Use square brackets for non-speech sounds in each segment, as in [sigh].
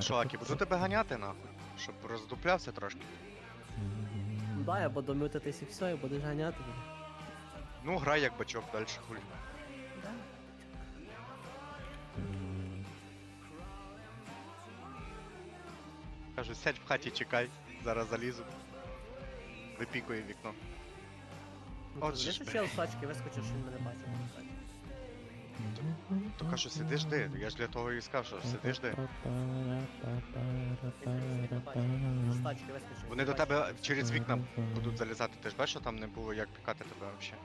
Що, Акі, буду тебе ганяти нахуй, щоб роздуплявся трошки. Да, я буду мютитись і все, і будеш ганяти. Ну, грай як бачок далі хулі. Да. Кажу, сядь в хаті, чекай, зараз залізу. Випікує вікно. Ну, От ти знаєш, що тачки вискочив, що він мене бачив. То кажу, сиди жди. Я ж для того і сказав, що сиди жди. Вони до тебе через вікна будуть залізати. Ти ж бачиш, що там не було як пікати тебе взагалі.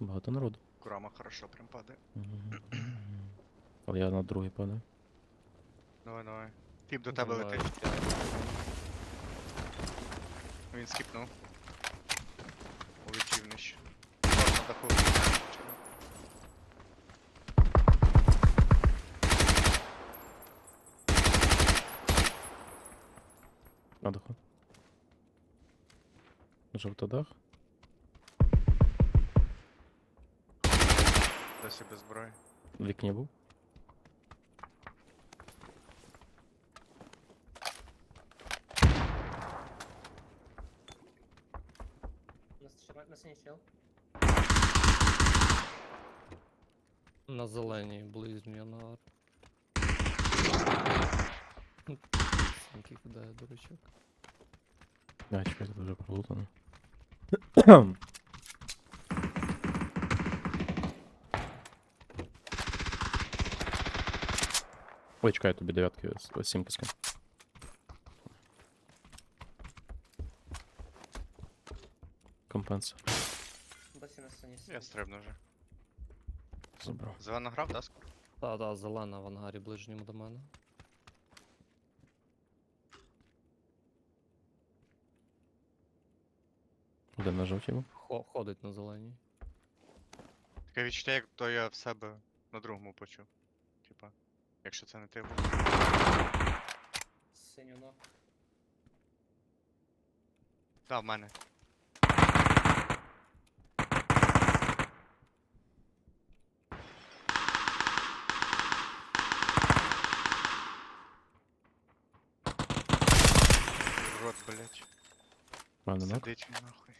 Багато народу. Курама хорошо прям падає. Але я на другий падаю. Давай, давай. Тіп до тебе летить. п'ять. Він скіпнув. Улетів нижче. На даху. На даху. Жовтодах. Досі без зброї. В вікні був. синій чел. На зеленій ближній ангар. Синький кидає дурачок. А, чекай, це дуже пролутано. Ой, чекай, я тобі дев'ятки з- ось сімки скину. Компенса. Досі на синій. Я стрибну вже. Забрав. Зелена грав, да, скоро? Та, та, зелена в ангарі ближньому до мене. Де на жовтій був? Хо ходить на зеленій. Таке відчуття, як то я в себе на другому почув. Типа, якщо це не ти був. Синю ног. Да, в мене. Рот, блять. Мене нок. Сидить він нахуй.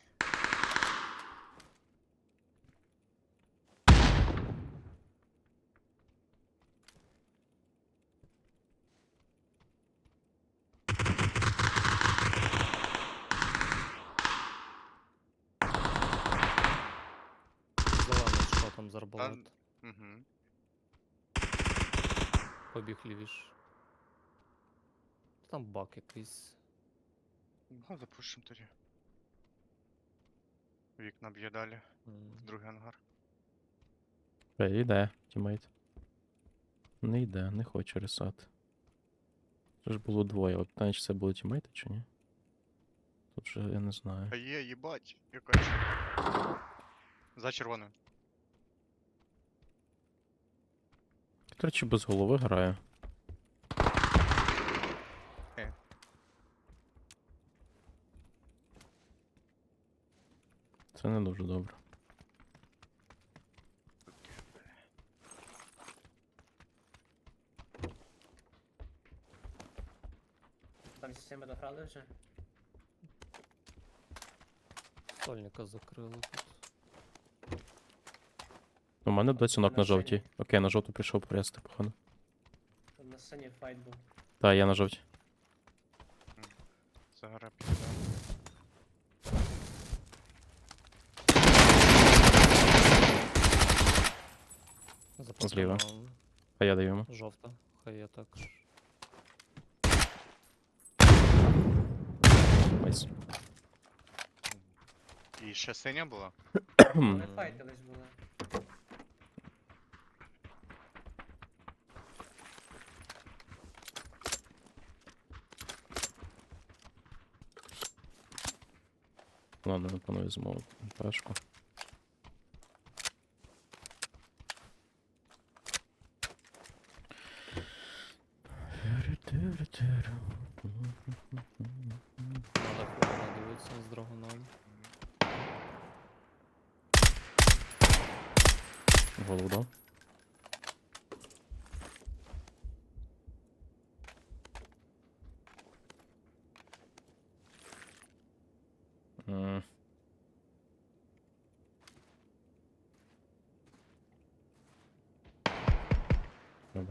Зелений що там з арбалет. Угу. Побіг лівіш. Там бак якийсь. Ну, запушим тоді. Вікна б'є далі, в другий ангар. Ей, йде, тімейт. Не йде, не хоче рисати. Це ж було двоє, от питання, чи це були тімейти чи ні? Тут же я не знаю. А є, їбать, якась. За червоною. До речі, без голови грає. Це не дуже добре. Там з цими дограли вже. Стольника закрили тут. У мене досі нок на На жовтій. Окей, на жовту прийшов порезати, походу. Там на синій файт був. Так, я на жовтій. Зліва. А я даю йому. Жовта. Хай я також. Найс. І ще синя була? Вони файтились були. Ладно, виконую змову. Пешку.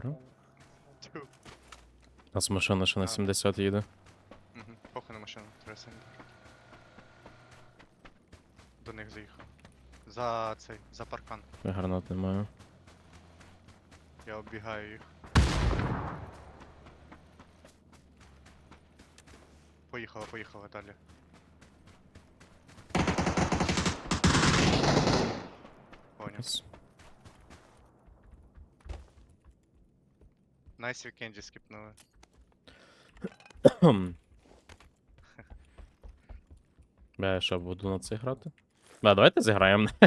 Добре. У нас машина ще на 70 їде. Мгм. Похуй на машину, треба. До них заїхав. За цей, за паркан. Я гранат не маю. Я оббігаю їх. Поїхала, поїхала далі. Поняв. Ось. Найс вікенді скіпнули. [coughs] Бля, я що, буду на це грати? Бля, давайте зіграємо. [laughs]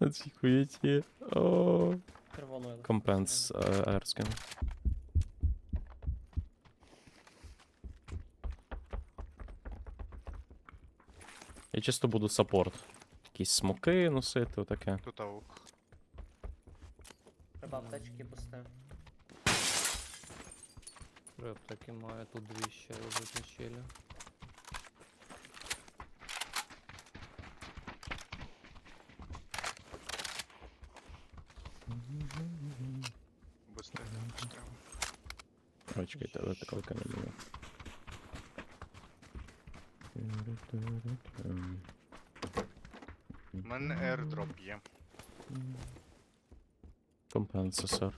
На цій хуєті. Компенс е, Ерскін. Я чисто буду саппорт. Якісь смоки носити, отаке. Тут аук. Треба аптечки пусти. Три аптеки має, тут дві ще лежать на щелі. Бусти, що треба. Ой, чекайте, але така не було. У мене airdrop є. Компенсатор.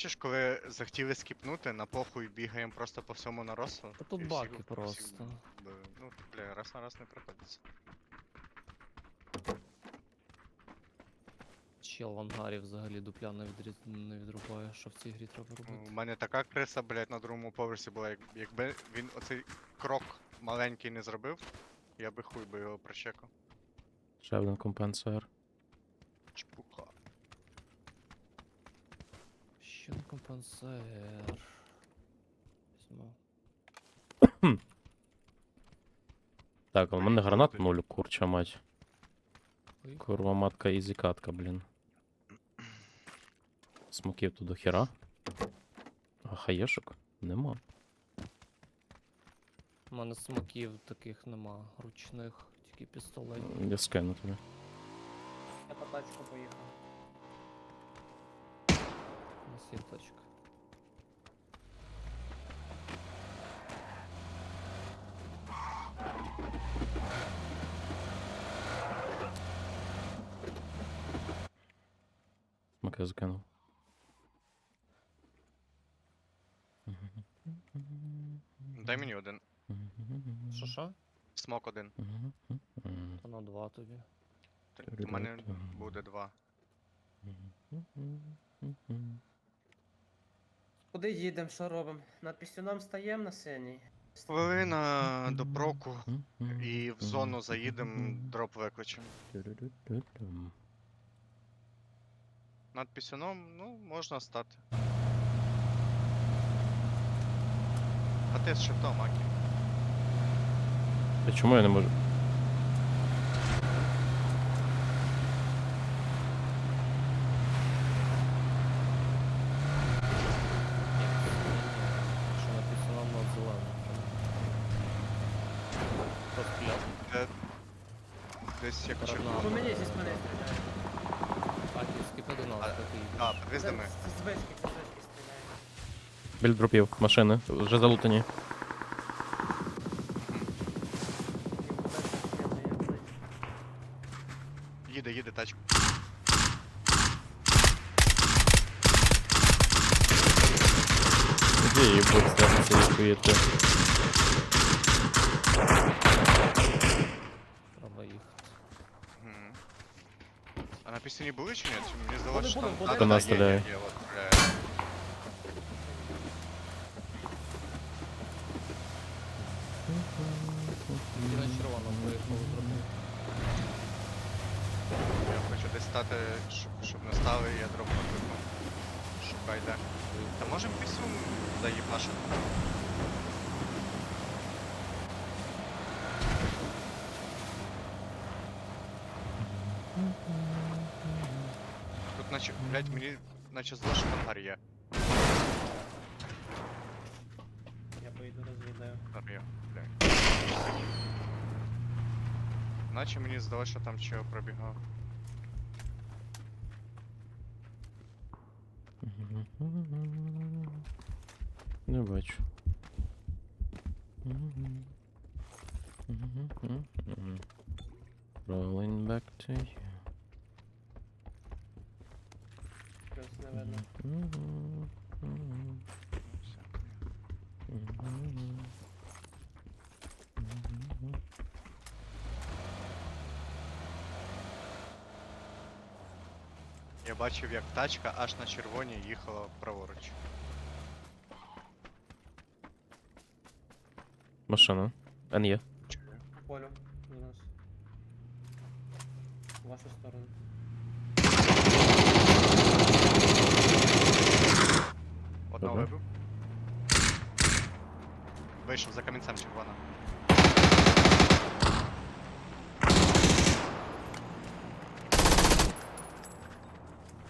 Бачиш, коли захотіли скіпнути, на похуй бігаємо просто по всьому наросу. Та тут і всіх- баки всіх просто. б- Ну, бля, раз на раз не приходиться. Чел в ангарі взагалі дупля не, відріз... не відрубає, що в цій грі треба робити. У мене така криса, блядь, на другому поверсі була. як- Якби він оцей крок маленький не зробив, я би хуй би його прочекав. Ще один компенсатор. Чпуха. Ще не компенсер. Візьму. [clears throat] Так, а в мене гранат нуль, курча мать. Ой. Курва матка ізі катка, блін. Смоків тут до хіра. А хаєшок? Нема. У мене смоків таких нема, ручних, тільки пістолет. Я скину тобі. Я по тачку поїхав. У нас є тачка. Закинув. Дай мені один. Що що? Смок один. Та на два тобі. У мене буде два. Куди їдемо, що робимо? Над пістюном стаємо на синій. Хвилина до проку. І в зону заїдемо, дроп викличемо. Над пісюном, ну, можна стати. А ти з шифтом, Акі. Та чому я не можу? дропів, машини, вже залутані. Їм кудись стріляє, я блядь. Їде, їде тачка. Де її будь ставиться хуєти? Треба їхати. Мгм. А на пісні були чи ні? Чи мені здалося, що були, там... були. Да, До да, нас є, є, стріляє. Поїхав зробив. Я хочу десь стати, щоб, щоб не стали, я дроп викликну. Шукаю. сука. Та можем пісюм заїбашити? Тут наче, блядь, мені наче зло, що є. Я поїду розвідаю. Є, блядь. Наче мені здалося, що там чого пробігав. Не бачу. Rolling back to you. Плюс не видно. Все. Я бачив, як тачка аж на червоній їхала праворуч. Машина. Чую. По полю. Нас. В вашу сторону. Одного Добре. вибив. Вийшов за камінцем червона.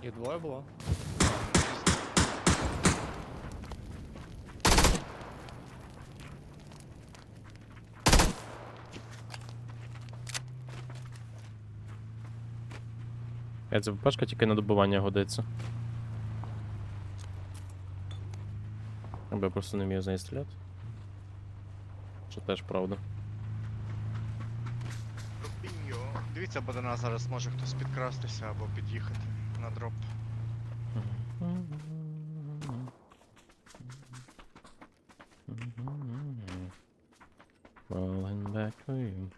Їх двоє було? Я це ВПшка тільки на добування годиться. Або я просто не вмію з неї стріляти. Що теж правда. Дивіться, бо до нас зараз може хтось підкрастися або під'їхати на дроп. Rolling back to you.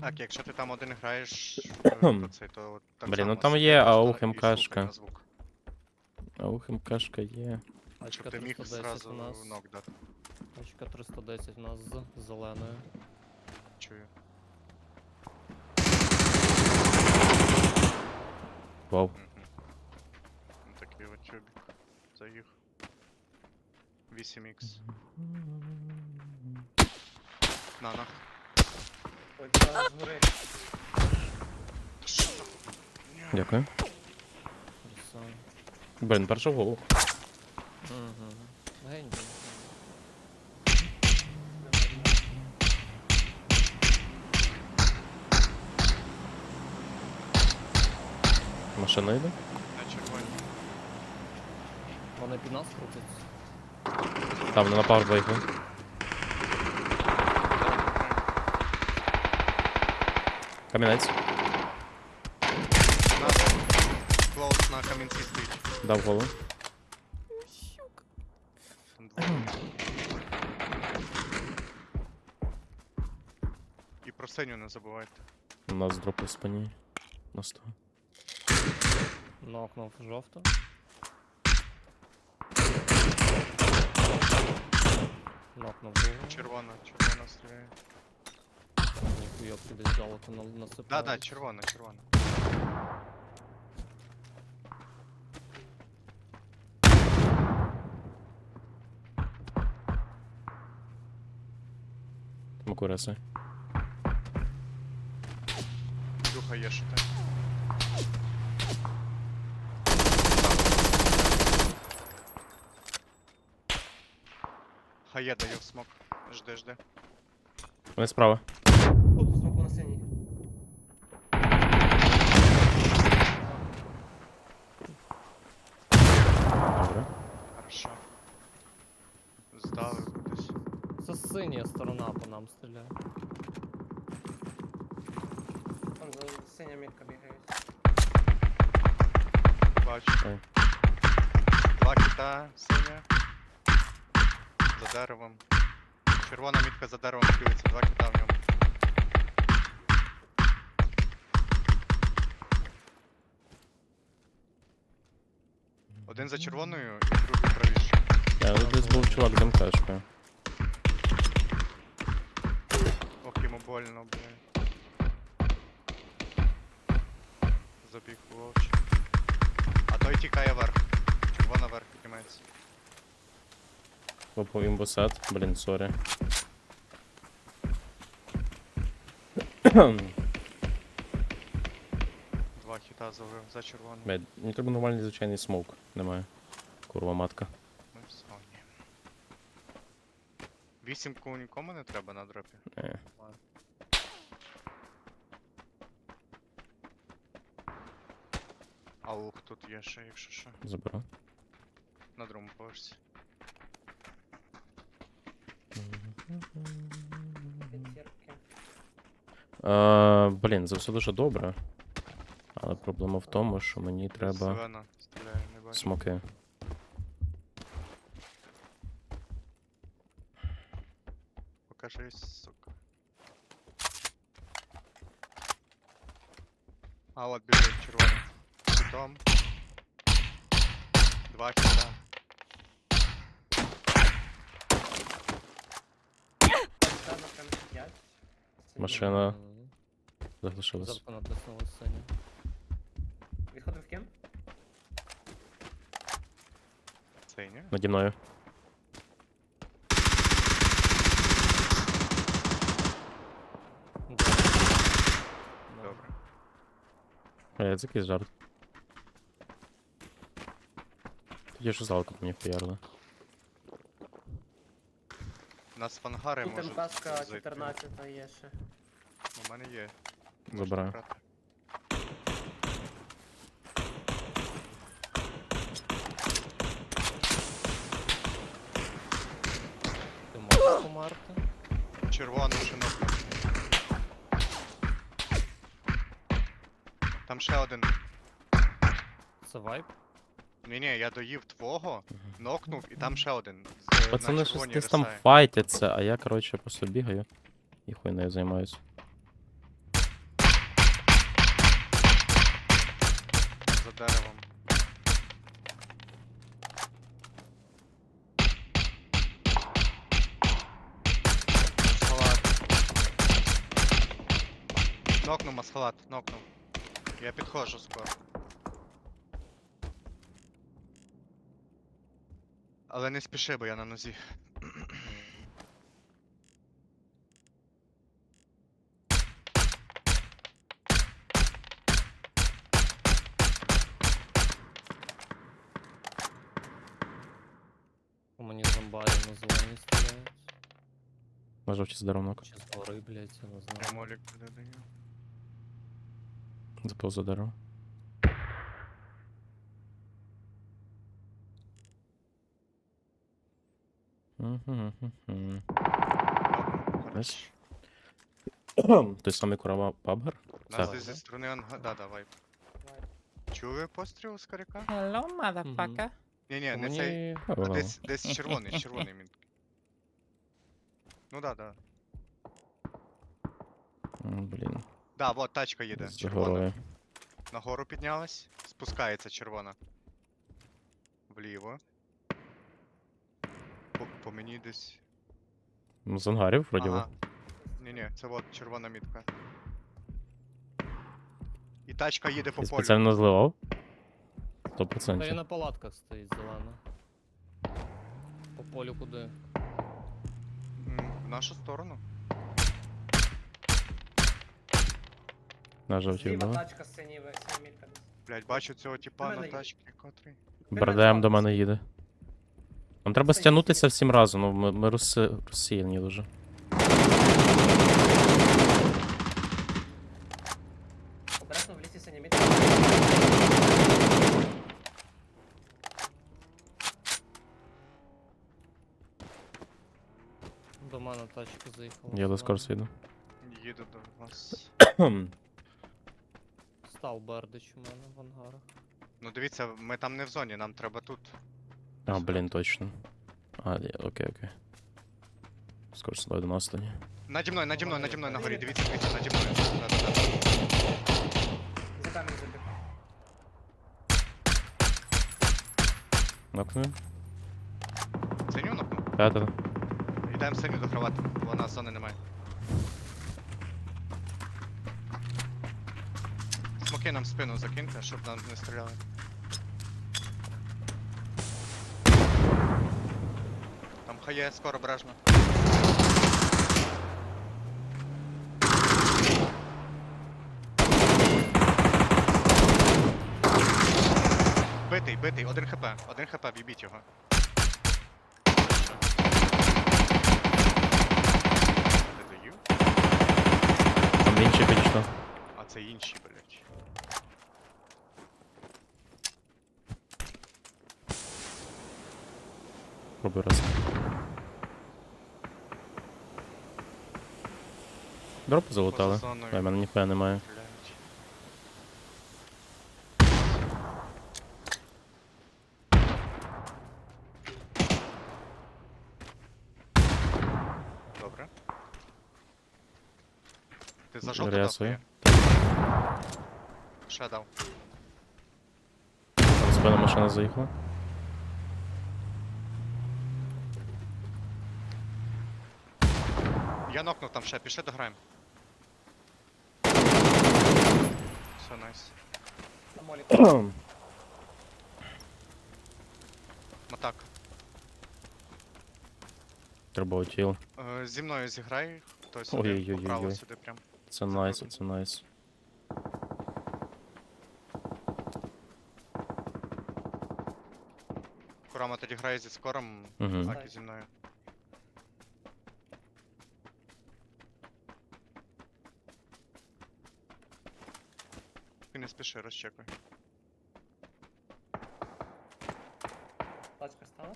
Так, якщо ти там один граєш, то цей, то так Блін, ну там є аух, МКшка. на. А ух, МКшка є. Щоб ти міг 310 зразу у нас. нок дати. Тачка 310 у нас з зеленою. Чую. Вау. Ну, Такий от чубік. Заїхав. 8х. На, на. Ой, це згори. Дякую. Красава. Блін, перша голову. Угу. Гень, Машина йде? На червоній. Вони під нас крутять. Там, на пар виїхали. Камінець. На. Клоус на камінці стоїть. Дав голову. Там двоє. І про синю не забувайте. У нас дроп у спині. На 100. Нокнув жовто. Нокнув другого. Червона, червона стріляє. Ніхуя ти десь золото на- насипають. Да, да, червона, червона. Макуреси. Духа є що те. Хає даю в смок. Жди, жди. Вони справа. Тут смоку на синій. Добре. Хорошо. Здали кудись. Це синя сторона по нам стріляє. Там за синя мітка бігає. Бачу. Ой. Два кита синя. Деревом. Червона мітка за деревом дивиться, два кита в ньому. Один за червоною і другий правіше. Я десь був чувак з МКшкою. Ох, йому больно, блядь. Забіг вовч. А Той тікає вверх. Червона вверх піднімається. Попав імбосет. Блін, сорі. Два хіта завив за червоним. Блядь, мені треба нормальний звичайний смоук. Немає. Курва матка. Ми в зоні. Вісімку нікому не треба на дропі. Е. Аух тут є ще, якщо що. Заберу. На другому поверсі. П'ятірки. Е, блін, це все дуже добре. Але проблема в тому, що мені треба Зелена стріляє, не бачу. смоки. Покажись, сука. А от біжить червоний. Два хіта. Машина. Залишилась. Запка натиснула синя. Відходимо в кем? Цей, ні? Наді мною. Да. Да. Добре. Е, це якийсь жарт. Тоді що залку мені хуярили. У нас фангари Тут можуть МКшка зайти. 14 є ще. У мене є. Можна Забираю. брати. Ти можеш померти? Червону шинок. Там ще один. Це вайп? Ні, ні, я доїв твого, нокнув, і там ще один. з- на Пацани щось червоній десь там рисає. файтяться, а я, коротше, просто бігаю. І хуйнею займаюсь. Масхалат, нокнув. Я підходжу скоро. Але не спіши, бо я на нозі. У мені зомбарі на зелені стріляють. На жовті здаровнок. Чи згори, блядь, я не Я молік. Запив за дерево. Мгм-гм-гм. Хорош. Той самий курава пабгар? Нас Так. десь зі сторони анга... Да, давай. Давай. Чули постріл з коряка? Hello, motherfucker. Ні, ні, У не цей. мені А десь, десь червоний, червоний мін. [laughs] Ну да, да. М, Блін, Да, вот тачка їде. з Червона. горою. Нагору піднялась. Спускається червона. Вліво. По, по мені десь. Ну, З ангарів, вроді би. Ага. Ні, ні, це от червона мітка. І тачка їде по полю. спеціально зливав? Сто Та він процентів. на палатках стоїть зелена. По полю куди? М, В нашу сторону. На жовті Зліва вбили. тачка. Блять, бачу цього типа мене на є. тачці, котрий. Бардем до мене їде. Нам треба стягнутися всім разом, ну ми, ми розси... розсіяні дуже. Обережно в лісі синя. До мене тачка заїхала. Я до скорсу йду. Їду до вас. [clears throat] Став бердич у мене в ангарах. Ну дивіться, ми там не в зоні, нам треба тут. А, блін, точно. А, окей, окей. Скорсу давай до нас тоді. Наді мною, наді мною, наді мною на горі, дивіться, дивіться, наді мною. Да, да, да. За камінь забіг. Нокнув. Синю нокнув? П'ята. Йдемо синю до кровати, бо у нас зони немає. Смоки нам спину закиньте, щоб нам не стріляли. Там хає, скоро бражно. Битий, битий, один хп, один хп, бібіть його. Там інші підійшло. А це інші, блядь. Пробуй раз. Дропи залутали. В мене ніхуя немає. Добре. Ти за жовту дав Рясую. Ще дав. Спина машина заїхала. Я нокнув там ще, пішли дограємо. Все, найс. На молі. Матак. Треба отіл. Е, зі мною зіграй. Хтось сюди, Ой-ой-ой-ой-ой. поправо сюди прям. Це найс, це найс. Курама тоді грає зі скором, Угу. так і зі мною. не спіши, розчекуй. Тачка стала.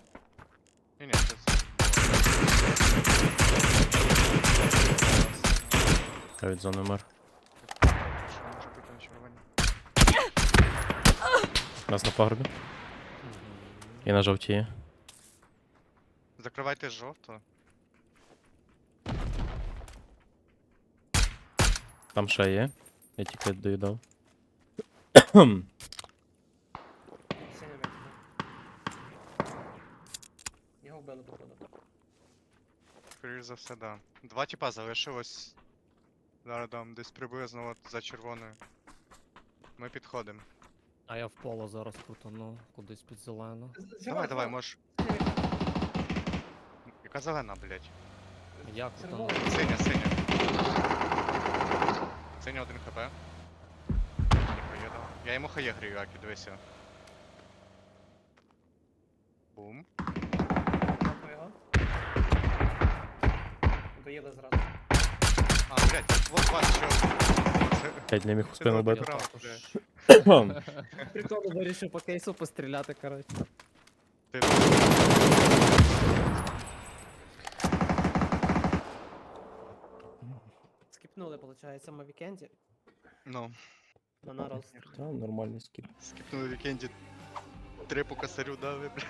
Ні, ні, це. Я від зони мер. Що може бути на червоні? Раз на пагорбі. І на жовтії. Закривайте жовто. Там ще є. Я тільки доїдав. Мітка. Його вбили, походу. Скоріш за все, да. Два тіпа залишилось. Зараз дам десь приблизно от за червоною. Ми підходимо. А я в поло зараз крутану кудись під зелену. Давай, давай, можеш. Яка зелена, блять? Я крутану. Синя, синя. Синя один хп. Я йому хає грію, Акі, дивися. Бум. Нахуй його. Доїли зразу. А, блять, вот вас що. П'ять не міг у спину бити. Право. Прикольно вирішив по кейсу постріляти, коротше. Ти... Скіпнули, виходить, на вікенді. Ну, На народ. Та, нормальний скіп. скіпнули вікенді. Три по косарю дали, блядь.